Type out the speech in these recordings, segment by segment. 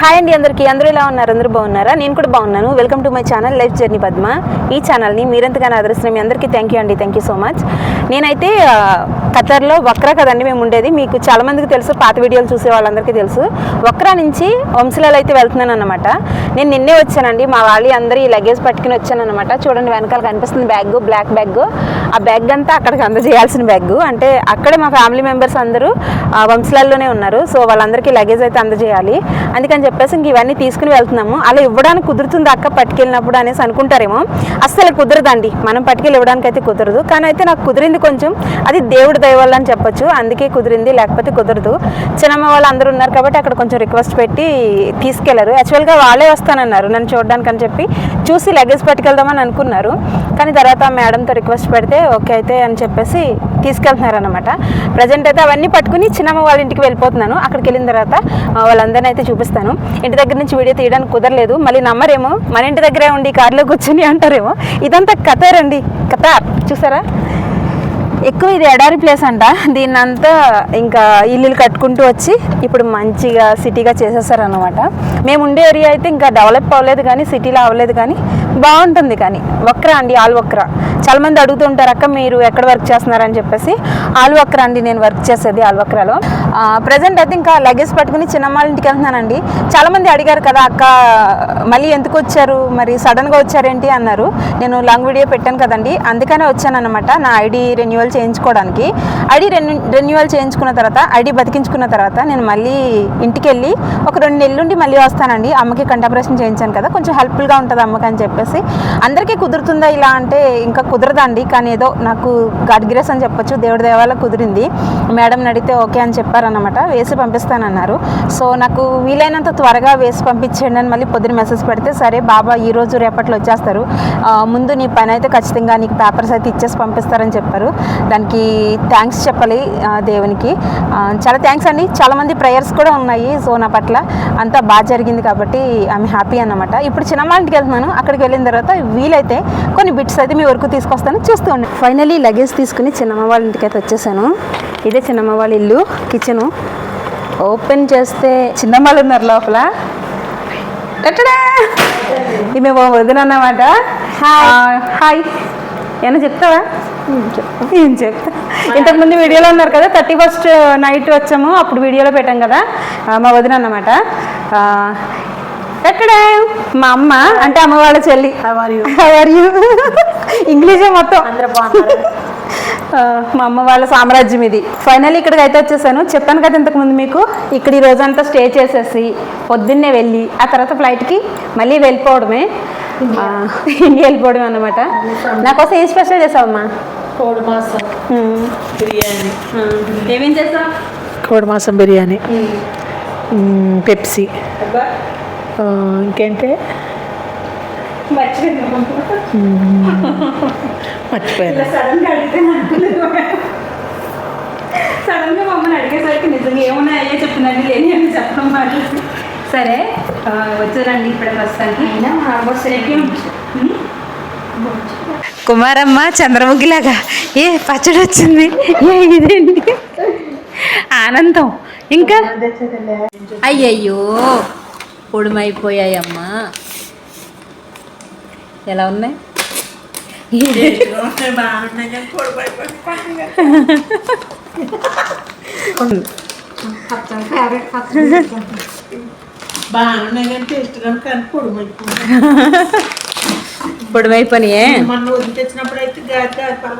Hi అండి అందరికీ. అందరూ ఎలా ఉన్నారు? అందరూ బాగున్నారా? నేను కూడా బాగున్నాను. Welcome to my channel life journey Padma ఈ ఛానల్ని మీరెంతగానో ఆదరిస్తున్న మీ అందరికీ థ్యాంక్ యూ అండి. థ్యాంక్ యూ సో మచ్ నేనైతే ఖతర్లో వక్రా కదండి మేము ఉండేది. మీకు చాలా మందికి తెలుసు పాత వీడియోలు చూసే వాళ్ళందరికీ తెలుసు. వక్రా నుంచి వంశలాలు అయితే వెళ్తున్నాను అనమాట నేను నిన్నే వచ్చానండి. మా వాళ్ళు అందరూ ఈ లగేజ్ పట్టుకుని వచ్చాను అనమాట చూడండి వెనకాల కనిపిస్తుంది బ్యాగ్ బ్లాక్ బ్యాగ్ ఆ బ్యాగ్ అంతా అక్కడికి అందజేయాల్సిన బ్యాగ్ అంటే అక్కడే మా ఫ్యామిలీ మెంబర్స్ అందరూ వంశలల్లోనే వంశలాల్లోనే ఉన్నారు. సో వాళ్ళందరికీ లగేజ్ అయితే అందజేయాలి. అందుకని చెప్పేసి ఇంక ఇవన్నీ తీసుకుని వెళ్తున్నాము. అలా ఇవ్వడానికి కుదురుతుంది అక్క పట్టుకెళ్ళినప్పుడు అనేసి అనుకుంటారేమో. అస్సలు కుదరదండి. మనం పట్టుకెళ్ళి ఇవ్వడానికి అయితే కుదరదు. కానీ అయితే నాకు కుదిరింది కొంచెం. అది దేవుడి దయవల్ల అని చెప్పొచ్చు. అందుకే కుదిరింది. లేకపోతే కుదరదు. చిన్నమ్మ వాళ్ళు అందరూ ఉన్నారు కాబట్టి అక్కడ కొంచెం రిక్వెస్ట్ పెట్టి తీసుకెళ్ళారు. యాక్చువల్గా వాళ్ళే వస్తానన్నారు నన్ను చూడడానికి అని చెప్పి. చూసి లగేజ్ పట్టుకెళ్దామని అనుకున్నారు. కానీ తర్వాత మేడంతో రిక్వెస్ట్ పెడితే ఓకే అయితే అని చెప్పేసి తీసుకెళ్తున్నారనమాట ప్రజెంట్ అయితే అవన్నీ పట్టుకుని చిన్నమ్మ వాళ్ళ ఇంటికి వెళ్ళిపోతున్నాను. అక్కడికి వెళ్ళిన తర్వాత వాళ్ళందరినీ అయితే చూపిస్తాను. ఇంటి దగ్గర నుంచి వీడియో తీయడానికి కుదరలేదు. మళ్ళీ నమ్మరేమో మన ఇంటి దగ్గరే ఉండి కార్లో కూర్చుని అంటారేమో. ఇదంతా కథారండి కథ. చూసారా? ఎక్కువ ఇది ఎడారి ప్లేస్ అంట. దీన్ని అంతా ఇంకా ఇల్లులు కట్టుకుంటూ వచ్చి ఇప్పుడు మంచిగా సిటీగా చేసేసారనమాట మేము ఉండే ఏరియా అయితే ఇంకా డెవలప్ అవ్వలేదు కానీ సిటీలో అవ్వలేదు కానీ బాగుంటుంది కానీ. వక్రా అండి ఆల్ వక్రా. చాలా మంది అడుగుతుంటారు అక్క మీరు ఎక్కడ వర్క్ చేస్తున్నారని చెప్పేసి. ఆల్ వక్రా అండి నేను వర్క్ చేసేది ఆల్ వక్రాలో. ప్రజెంట్ అయితే ఇంకా లగేజ్ పట్టుకుని చిన్నమ్మాళ్ళ ఇంటికి వెళ్తున్నానండి. చాలా మంది అడిగారు కదా అక్క మళ్ళీ ఎందుకు వచ్చారు? మరి సడన్గా వచ్చారేంటి? అన్నారు. నేను లాంగ్ వీడియో పెట్టాను కదండి అందుకనే వచ్చాను అనమాట నా ఐడి రెన్యువల్ చేయించుకోవడానికి. ఐడి రెన్యువల్ చేయించుకున్న తర్వాత ఐడి బతికించుకున్న తర్వాత నేను మళ్ళీ ఇంటికి వెళ్ళి ఒక రెండు నెలలుండి మళ్ళీ వస్తానండి. అమ్మకి కంటాపరేషన్ చేయించాను కదా కొంచెం హెల్ప్ఫుల్గా ఉంటుంది అమ్మకి అని చెప్పేసి. అందరికీ కుదురుతుందా ఇలా అంటే ఇంకా కుదరదండి కానీ ఏదో నాకు గాడ్ గ్రేస్ అని చెప్పొచ్చు దేవుడి దేవాల కుదిరింది. మేడం అడిగితే ఓకే అని చెప్పారన్నమాట వేసి పంపిస్తానన్నారు. సో నాకు వీలైనంత త్వరగా వేసి పంపించండి అని మళ్ళీ పొద్దున మెసేజ్ పెడితే సరే బాబా ఈ రోజు రేపట్లో వచ్చేస్తారు. ముందు నీ పని అయితే ఖచ్చితంగా నీకు పేపర్స్ అయితే ఇచ్చేసి పంపిస్తారని చెప్పారు. దానికి థ్యాంక్స్ చెప్పాలి దేవునికి. చాలా థ్యాంక్స్ అండి. చాలామంది ప్రేయర్స్ కూడా ఉన్నాయి సో నా పట్ల. అంతా బాగా జరిగింది కాబట్టి ఐఎమ్ హ్యాపీ అన్నమాట. ఇప్పుడు చిన్నమ్మ ఇంటికి వెళ్తున్నాను. అక్కడికి వెళ్ళిన తర్వాత వీలైతే కొన్ని బిట్స్ అయితే మీ వరకు తీసుకొస్తాను. చూస్తూ ఉండండి. ఫైనలీ లగేజ్ తీసుకుని చిన్నమ్మ వాళ్ళ ఇంటికి అయితే వచ్చేసాను. ఇదే చిన్నమ్మ వాళ్ళ ఇల్లు కిచెను ఓపెన్ చేస్తే చిన్నమ్మ వాళ్ళు ఉన్నారు లోపల! ఈమె మా వదిన అన్నమాట హాయ్ ఏమైనా చెప్తావా? ఏం చెప్తా. ఇంతకుముందు వీడియోలో ఉన్నారు కదా థర్టీ ఫస్ట్ నైట్ వచ్చాము అప్పుడు వీడియోలో పెట్టాం కదా మా వదిన అన్నమాట. ఎక్కడ? మా అమ్మ అంటే అమ్మ వాళ్ళ చెల్లి. ఇంగ్లీషే మొత్తం. మా అమ్మ వాళ్ళ సామ్రాజ్యం ఇది. ఫైనల్ ఇక్కడికి అయితే వచ్చేసాను. చెప్పాను కదా ఇంతకుముందు మీకు ఇక్కడ ఈ రోజంతా స్టే చేసేసి పొద్దున్నే వెళ్ళి ఆ తర్వాత ఫ్లైట్కి మళ్ళీ వెళ్ళిపోవడమే. ఇండియా. వెళ్ళిపోవడం అనమాట నాకోసం ఏం స్పెషల్ చేసావమ్మా? కోడి మాసం. బిర్యానీ. ఏమేం చేసావు? కోడి మాసం బిర్యానీ. పెప్సీ. ఆ, ఇంకేంటి? మర్చిపోయాను. సడన్గా మమ్మల్ని అడిగేసరికి నిజంగా ఏమన్నా అయ్యే చెప్తున్నాను లేని అని చెప్పడం సరే వచ్చారండి ఇప్పుడు ప్రస్తుతానికి. కుమారమ్మ చంద్రముఖిలాగా ఏ పచ్చడి వచ్చింది? ఏ ఇదేంటి? ఆనందం. ఇంకా? అయ్యయ్యో పొడిమైపోయాయమ్మా. ఎలా ఉన్నాయి? బాగున్నాయి కానీ టేస్ట్ కానీ పొడిమైపోయినాయే? వదిలి తెచ్చినప్పుడు అయితే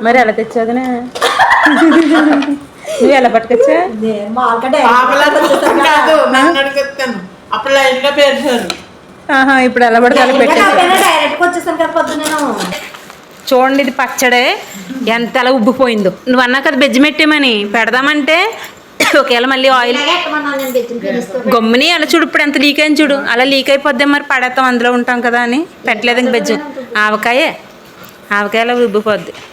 మరి ఎలా తెచ్చాదనే నువ్వు ఎలా పట్టుకొచ్చా? అప్పుడు లైన్గా పేర్చారు ఇప్పుడు ఎలా పడితే అలా చూడండి ఇది పచ్చడే. ఎంత అలా ఉబ్బిపోయిందో నువ్వు అన్నా కదా బెజ్జి పెట్టామని పెడదామంటే ఒకవేళ మళ్ళీ ఆయిల్ గమ్ముని అలా చూడు ఇప్పుడు ఎంత లీక్ అయింది చూడు. అలా లీక్ అయిపోద్ది మరి పడేస్తాం అందులో ఉంటాం కదా అని. పెట్టలేదు ఇంక బెజ్జి. ఆవకాయే. ఆవకాయలో ఉబ్బిపోద్ది